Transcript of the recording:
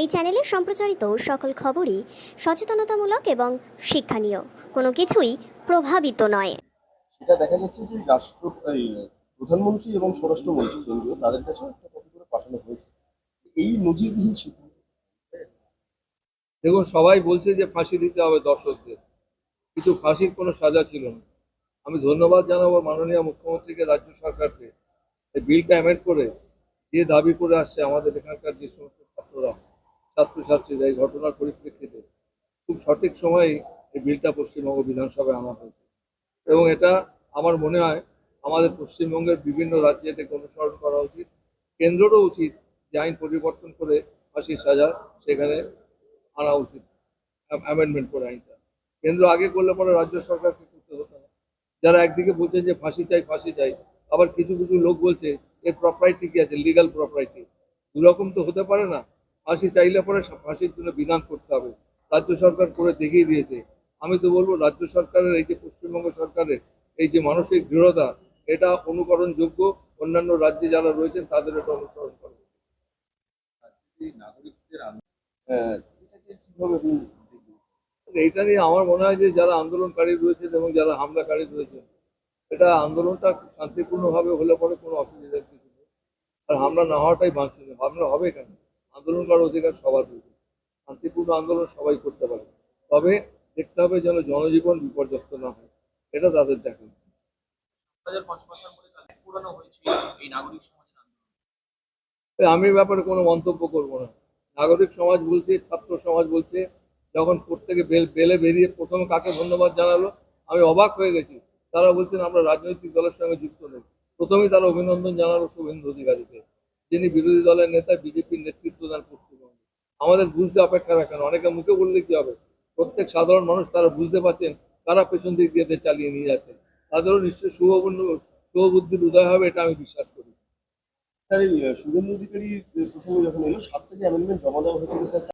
এই চ্যানেলে সম্প্রচারিত সকল খবরই সচেতনতামূলক এবং শিক্ষণীয়। কোনো কিছুই প্রভাবিত নয়। সেটা দেখা যাচ্ছে যে রাষ্ট্র এই প্রধানমন্ত্রী এবং স্বরাষ্ট্রমন্ত্রী কেন্দ্রীয় তাদের কাছে একটা কপি করে পাঠানো হয়েছে। এই নজিরবিহীন সিদ্ধান্ত দেখুন সবাই বলছে যে ফাঁসি দিতে হবে দর্শকদের। কিন্তু ফাঁসির কোনো সাজা ছিল না। আমি ধন্যবাদ জানাব মাননীয় মুখ্যমন্ত্রীকে রাজ্য সরকারকে। এই বিলটা অ্যামেন্ড করে যে দাবি করে আসছে আমাদের এখানকার যে সমস্ত ছাত্রছাত্রীরা এই ঘটনার পরিপ্রেক্ষিতে খুব সঠিক সময়ে এই বিলটা পশ্চিমবঙ্গ বিধানসভায় আনা হয়েছে। এবং এটা আমার মনে হয় আমাদের পশ্চিমবঙ্গের বিভিন্ন রাজ্যে এটাকে অনুসরণ করা উচিত। কেন্দ্রেরও উচিত যে আইন পরিবর্তন করে ফাঁসির সাজা সেখানে আনা উচিত অ্যামেন্ডমেন্ট করে আইনটা। কেন্দ্র আগে করলে পরে রাজ্য সরকারকে করতে হতো না। যারা একদিকে বলছেন যে ফাঁসি চাই ফাঁসি চাই, আবার কিছু কিছু লোক বলছে এর প্রপার্টি কি আছে লিগাল প্রপার্টি দুরকম তো হতে পারে না। ফাঁসি চাইলে পরে ফাঁসির জন্য বিধান করতে হবে। রাজ্য সরকার করে দেখিয়ে দিয়েছে। আমি তো বলব, রাজ্য সরকারের এই যে পশ্চিমবঙ্গ সরকারের এই যে মানসিক দৃঢ়তা, এটা অনুকরণযোগ্য। অন্যান্য রাজ্যে যারা রয়েছেন, তাদের এটা অনুসরণ করবে দেখবেন? এইটা নিয়ে আমার মনে হয় যে যারা আন্দোলনকারী রয়েছেন এবং যারা হামলাকারী রয়েছেন, এটা আন্দোলনটা শান্তিপূর্ণভাবে হলে পরে কোনো অসুবিধার কিছু নেই। আর হামলা না হওয়াটাই বাঞ্ছনীয়। হামলা হবে কেন? আন্দোলন করার অধিকার সবার রয়েছে শান্তিপূর্ণ আন্দোলন সবাই করতে পারে। তবে দেখতে হবে যেন জনজীবন বিপর্যস্ত না হয়। এটা তাদের দেখা উচিত। হাজার পাঁচ বছর পুরানো হয়েছিল এই নাগরিক সমাজের আন্দোলন? তাই আমি ব্যাপারে কোনো মন্তব্য করব না। নাগরিক সমাজ বলছে ছাত্র সমাজ বলছে যখন প্রত্যেকে বেল বেলে বেরিয়ে প্রথমে কাকে ধন্যবাদ জানালো আমি অবাক হয়ে গেছি। তারা বলছেন আমরা রাজনৈতিক দলের সঙ্গে যুক্ত নেই। প্রথমেই তারা অভিনন্দন জানালো শুভেন্দু অধিকারীকে। যিনি বিরোধী দলের নেতা বিজেপির নেতৃত্ব দেন পশ্চিমবঙ্গে আমাদের বুঝতে অপেক্ষা রাখেন অনেকে মুখে বললে কি হবে? প্রত্যেক সাধারণ মানুষ তারা বুঝতে পারছেন তারা পেছন দিক দিয়ে চালিয়ে নিয়ে যাচ্ছে। তাদেরও নিশ্চয়ই শুভপূর্ণ, শুভবুদ্ধির উদয় হবে, এটা আমি বিশ্বাস করি। স্যার শুভেন্দু অধিকারী প্রসঙ্গে যখন এলো সাত থেকে অ্যামেন্ডমেন্ট জমা দেওয়া হয়েছিল, স্যার